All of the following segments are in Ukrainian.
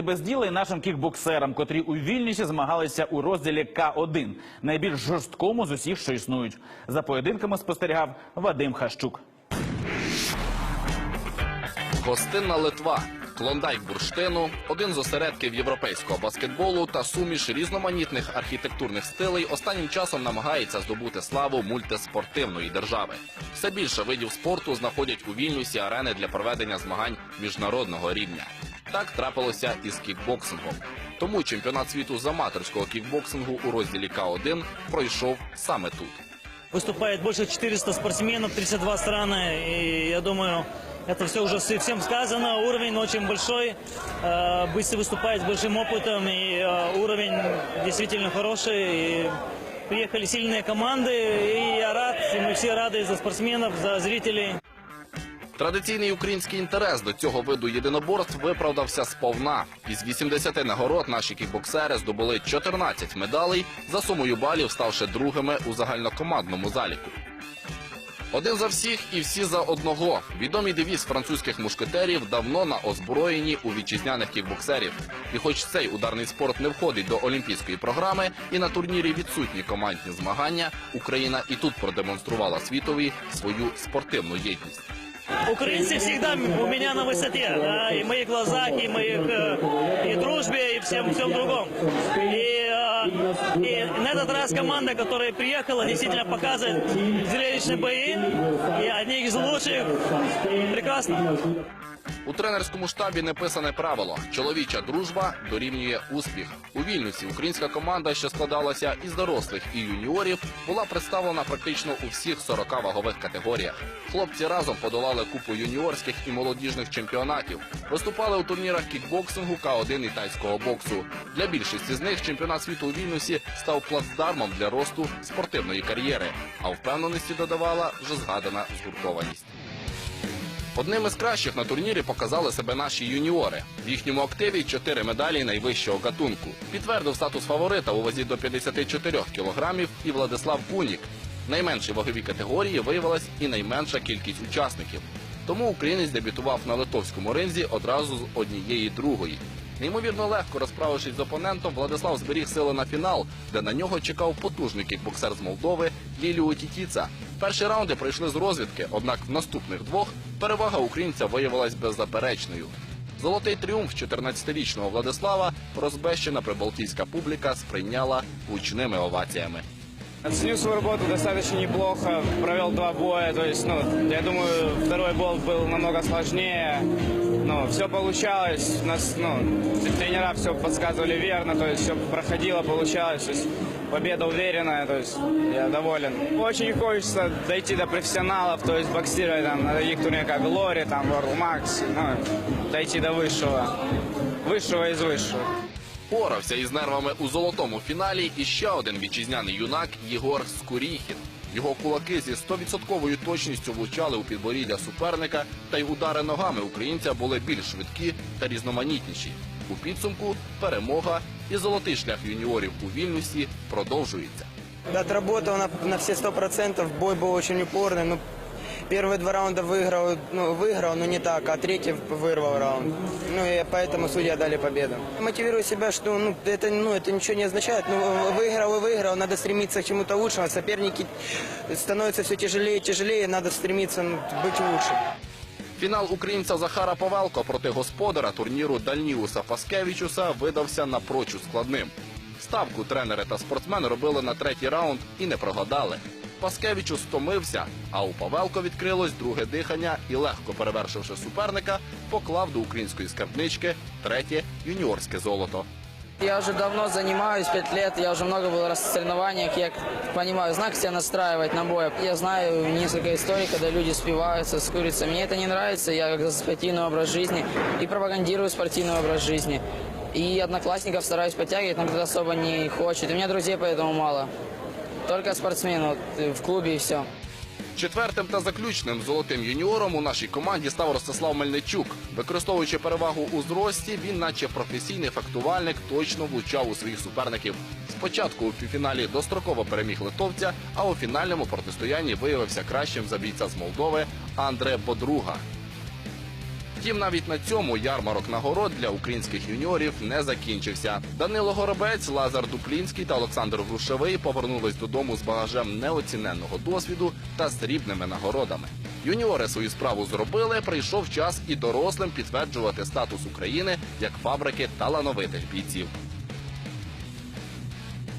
Без діла і нашим кікбоксерам, котрі у Вільнюсі змагалися у розділі К1, найбільш жорсткому з усіх, що існують. За поєдинками спостерігав Вадим Хащук. Гостинна Литва, клондайк бурштину, один з осередків європейського баскетболу та суміш різноманітних архітектурних стилей останнім часом намагається здобути славу мультиспортивної держави. Все більше видів спорту знаходять у Вільнюсі арени для проведення змагань міжнародного рівня. Так трапилося і з кікбоксингом. Тому чемпіонат світу з аматорського кікбоксингу у розділі К1 пройшов саме тут. Выступает больше 400 спортсменов, 32 страны. И я думаю, это все уже с- всем сказано. Уровень очень большой. Э, Быстро выступает с большим опытом. И э, уровень действительно хороший. И приехали сильные команды. И я рад. И мы все рады за спортсменов, за зрителей. Традиційний український інтерес до цього виду єдиноборств виправдався сповна. Із 80 нагород наші кікбоксери здобули 14 медалей, за сумою балів ставши другими у загальнокомандному заліку. Один за всіх і всі за одного. Відомий девіз французьких мушкетерів давно на озброєнні у вітчизняних кікбоксерів. І хоч цей ударний спорт не входить до олімпійської програми, і на турнірі відсутні командні змагання, Україна і тут продемонструвала світові свою спортивну єдність. Украинцы всегда у меня на высоте, да, и в моих глазах, и моих э, и дружбе, и всем, всем другом. И, э, и на этот раз команда, которая приехала, действительно показывает зрелищные бои, и одни из лучших. Прекрасно. У тренерському штабі неписане правило: чоловіча дружба дорівнює успіх. У Вільнюсі українська команда, що складалася із дорослих і юніорів, була представлена практично у всіх 40 вагових категоріях. Хлопці разом подолали купу юніорських і молодіжних чемпіонатів. Виступали у турнірах кікбоксингу К1 і тайського боксу. Для більшості з них чемпіонат світу у Вільнюсі став плацдармом для росту спортивної кар'єри. А впевненості додавала вже згадана згуртованість. Одним із кращих на турнірі показали себе наші юніори. В їхньому активі чотири медалі найвищого гатунку. Підтвердив статус фаворита у вазі до 54 кілограмів і Владислав Кунік. Найменшій ваговій категорії виявилась і найменша кількість учасників. Тому українець дебютував на литовському ринзі одразу з однієї другої. Неймовірно легко розправившись з опонентом, Владислав зберіг сили на фінал, де на нього чекав потужний кікбоксер з Молдови Ліліо Тітіца. Перші раунди пройшли з розвідки, однак в наступних двох перевага українця виявилась беззаперечною. Золотий тріумф 14-річного Владислава розбещена прибалтійська публіка сприйняла гучними оваціями. Оценил свою работу достаточно неплохо, провел два боя, то есть, ну, я думаю, второй бол был намного сложнее, но все получалось, у нас, ну, тренера все подсказывали верно, то есть все проходило, получалось, то есть победа уверенная, то есть я доволен. Очень хочется дойти до профессионалов, то есть боксировать там на таких турнирах, как Лори, там, World Max, ну, дойти до высшего, высшего из высшего. Порався із нервами у золотому фіналі і ще один вітчизняний юнак Єгор Скуріхін. Його кулаки зі 100% точністю влучали у підборіддя суперника, та й удари ногами українця були більш швидкі та різноманітніші. У підсумку перемога і золотий шлях юніорів у Вільнюсі продовжується. Отработал на, на все сто процентов, бой был очень упорный. первые два раунда выиграл, ну, выиграл, но не так, а третий вырвал раунд. Ну, и поэтому судья дали победу. Мотивирую себя, что ну, это, ну, это ничего не означает. Ну, выиграл и выиграл, надо стремиться к чему-то лучшему. Соперники становятся все тяжелее и тяжелее, надо стремиться ну, быть лучше. Фінал українця Захара Павелко проти господара турніру Дальніуса Паскевичуса видався напрочуд складним. Ставку тренери та спортсмени робили на третій раунд і не прогадали. Паскевичус стомився, а у Павелко відкрилось друге дихання і, легко перевершивши суперника, поклав до української скарбнички третє юніорське золото. Я уже давно занимаюсь, пять лет, я уже много был раз в соревнованиях, я понимаю, знак себя настраивать на бой. Я знаю несколько историй, когда люди спиваются с курицей. Мне это не нравится, я за спортивный образ жизни и пропагандирую спортивный образ жизни. И одноклассников стараюсь подтягивать, но кто-то особо не хочет. У меня друзей поэтому мало. Только спортсмен в клубе и все. Четвертим та заключним золотим юніором у нашій команді став Ростислав Мельничук. Використовуючи перевагу у зрості, він, наче професійний фехтувальник, точно влучав у своїх суперників. Спочатку у півфіналі достроково переміг литовця, а у фінальному протистоянні виявився кращим за бійця з Молдови Андре Бодруга. Втім, навіть на цьому ярмарок нагород для українських юніорів не закінчився. Данило Горобець, Лазар Дуплінський та Олександр Грушевий повернулись додому з багажем неоціненного досвіду та срібними нагородами. Юніори свою справу зробили. Прийшов час і дорослим підтверджувати статус України як фабрики талановитих бійців.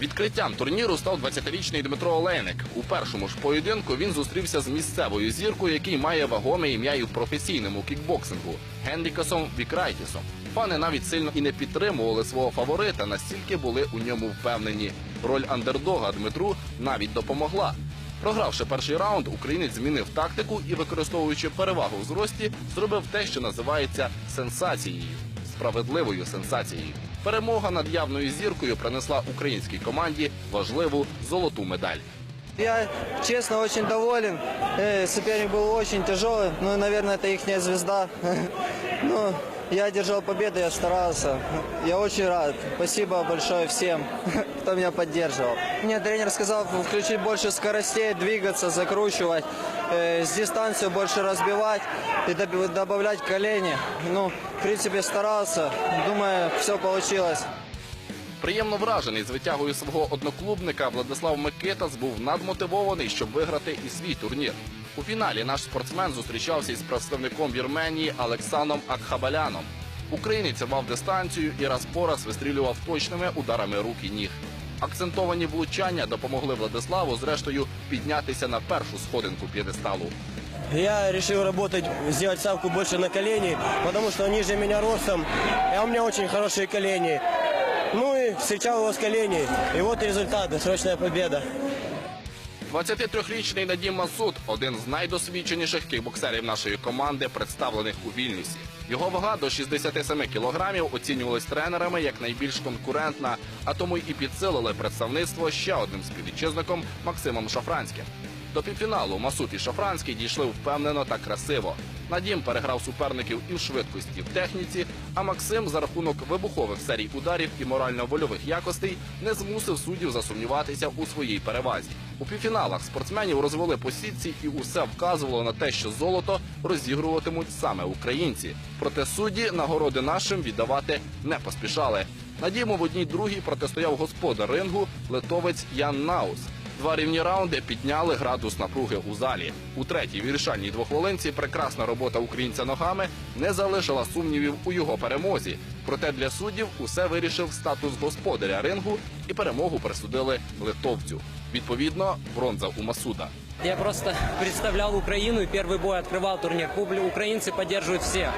Відкриттям турніру став 20-річний Дмитро Олейник. У першому ж поєдинку він зустрівся з місцевою зіркою, який має вагоме ім'я і в професійному кікбоксингу Генрікасом Вікрайтісом. Фани навіть сильно і не підтримували свого фаворита, настільки були у ньому впевнені. Роль андердога Дмитру навіть допомогла. Програвши перший раунд, українець змінив тактику і, використовуючи перевагу в зрості, зробив те, що називається сенсацією справедливою сенсацією. Перемога над явною зіркою принесла українській команді важливу золоту медаль. Я, честно, очень доволен. Э, Соперник был очень тяжелый. Ну, наверное, это их звезда. Ну, я одержал победу, я старался. Я очень рад. Спасибо большое всем, кто меня поддерживал. Мне тренер сказал включить больше скоростей, двигаться, закручивать, э, с дистанцию больше разбивать и доб- добавлять колени. Ну, в принципе, старался. Думаю, все получилось. Приємно вражений з витягою свого одноклубника Владислав Микитас був надмотивований, щоб виграти і свій турнір. У фіналі наш спортсмен зустрічався із представником Вірменії Олексаном Акхабаляном. Українець рвав дистанцію і раз по раз вистрілював точними ударами рук і ніг. Акцентовані влучання допомогли Владиславу, зрештою, піднятися на першу сходинку п'єдесталу. Я решил работать, сделать ставку больше на колени, потому что он меня ростом, а у меня очень хорошие колени. Ну и встречал его с коленей. И вот результат, досрочная победа. 23-річний Надім Масуд один з найдосвідченіших кікбоксерів нашої команди, представлених у Вільнюсі. Його вага до 67 кілограмів оцінювалась тренерами як найбільш конкурентна, а тому і підсилили представництво ще одним співвітчизником Максимом Шафранським. До півфіналу Масуд і Шафранський дійшли впевнено та красиво. Надім переграв суперників і в швидкості, в техніці, а Максим за рахунок вибухових серій ударів і морально-вольових якостей не змусив суддів засумніватися у своїй перевазі. У півфіналах спортсменів розвели по сітці, і усе вказувало на те, що золото розігруватимуть саме українці. Проте судді нагороди нашим віддавати не поспішали. Надіємо в одній другій протистояв господар рингу литовець Ян Наус. Два рівні раунди підняли градус напруги у залі. У третій вирішальній двохвилинці прекрасна робота українця ногами не залишила сумнівів у його перемозі. Проте для суддів усе вирішив статус господаря рингу і перемогу присудили литовцю. Відповідно, бронза у Масуда. Я просто представлял Украину и первый бой открывал турнир. Публи украинцы поддерживают всех.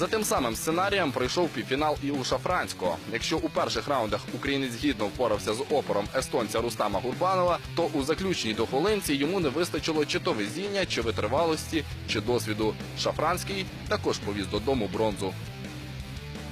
За тим самим сценарієм пройшов півфінал і у Шафранського. Якщо у перших раундах українець гідно впорався з опором естонця Рустама Гурбанова, то у заключній дохвилинці йому не вистачило чи то везіння, чи витривалості, чи досвіду. Шафранський також повіз додому бронзу.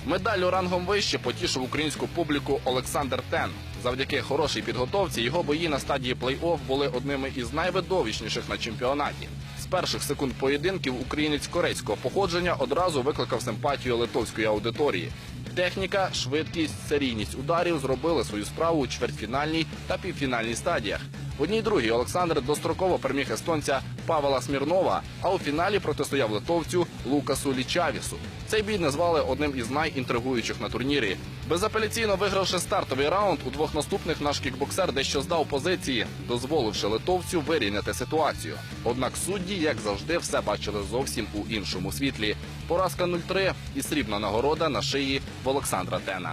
Медаллю рангом вище потішив українську публіку Олександр Тен. Завдяки хорошій підготовці його бої на стадії плей-офф були одними із найвидовищніших на чемпіонаті. Перших секунд поєдинків українець корейського походження одразу викликав симпатію литовської аудиторії. Техніка, швидкість, серійність ударів зробили свою справу у чвертьфінальній та півфінальній стадіях. В одній другій Олександр достроково переміг естонця Павела Смірнова, а у фіналі протистояв литовцю Лукасу Лічавісу. Цей бій назвали одним із найінтригуючих на турнірі. Безапеляційно вигравши стартовий раунд, у двох наступних наш кікбоксер дещо здав позиції, дозволивши литовцю вирівняти ситуацію. Однак судді, як завжди, все бачили зовсім у іншому світлі. Поразка 0-3 і срібна нагорода на шиї в Олександра Тена.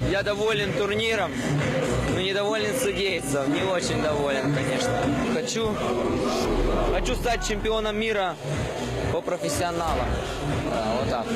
Я доволен турниром, но недоволен судейцем. Не очень доволен, конечно. Хочу, хочу стать чемпионом мира по профессионалам. Да, вот так.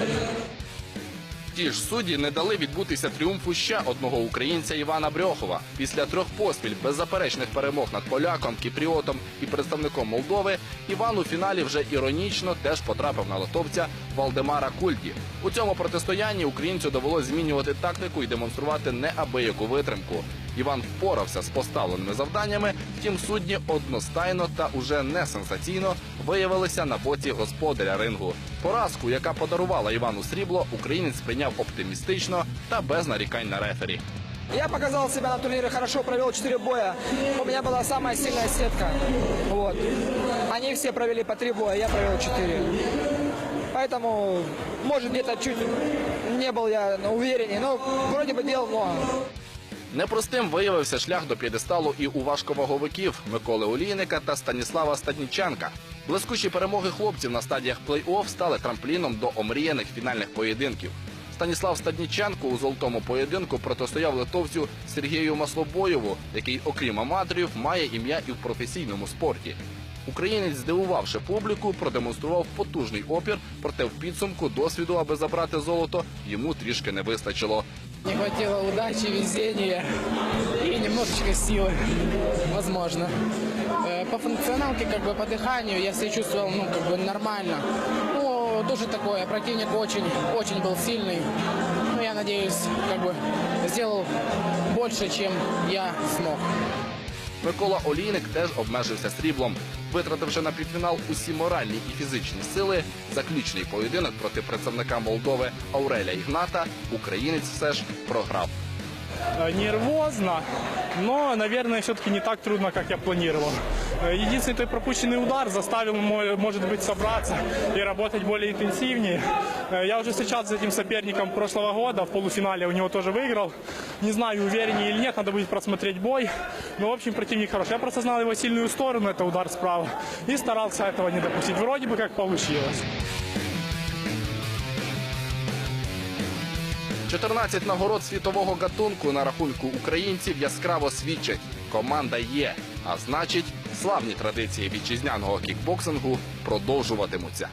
Ті ж судді не дали відбутися тріумфу ще одного українця Івана Брьохова. Після трьох поспіль беззаперечних перемог над поляком, кіпріотом і представником Молдови, Іван у фіналі вже іронічно теж потрапив на литовця Валдемара Кульді. У цьому протистоянні українцю довелось змінювати тактику і демонструвати неабияку витримку. Іван впорався з поставленими завданнями, втім судді одностайно та уже не сенсаційно виявилися на боці господаря рингу. Поразку, яка подарувала Івану срібло, українець сприйняв оптимістично та без нарікань на рефері. Я показал себя на турнире хорошо, провел 4 боя. У меня была самая сильная сетка. Вот. Они все провели по 3 боя, я провел 4. Поэтому, может, где-то чуть не был я увереннее, но вроде бы делал много. Непростим виявився шлях до п'єдесталу і у важковаговиків Миколи Олійника та Станіслава Стадніченка. Блискучі перемоги хлопців на стадіях плей-офф стали трампліном до омріяних фінальних поєдинків. Станіслав Стадніченко у золотому поєдинку протистояв литовцю Сергію Маслобоєву, який, окрім аматорів, має ім'я і в професійному спорті. Українець, здивувавши публіку, продемонстрував потужний опір, проте в підсумку досвіду, аби забрати золото, йому трішки не вистачило. Не хватило удачи, везения и немножечко силы, возможно. Э, По функционалке, как бы по дыханию я себя чувствовал, ну, как бы нормально. Ну, тоже такое, противник очень, очень был сильный. Ну, я надеюсь, как бы сделал больше, чем я смог. Микола Олійник теж обмежився сріблом, витративши на півфінал усі моральні і фізичні сили. Заключний поєдинок проти представника Молдови Ауреля Ігната українець все ж програв. Э, Нервозно, но, наверное, все-таки не так трудно, как я планировал. Э, Единственный той пропущенный удар заставил, мо- может быть, собраться и работать более интенсивнее. Э, Я уже встречался с этим соперником прошлого года, в полуфинале у него тоже выиграл. Не знаю, увереннее или нет, надо будет просмотреть бой. Но, в общем, противник хороший. Я просто знал его сильную сторону, это удар справа, и старался этого не допустить. Вроде бы как получилось. 14 нагород світового гатунку на рахунку українців яскраво свідчать. Команда є. А значить, славні традиції вітчизняного кікбоксингу продовжуватимуться.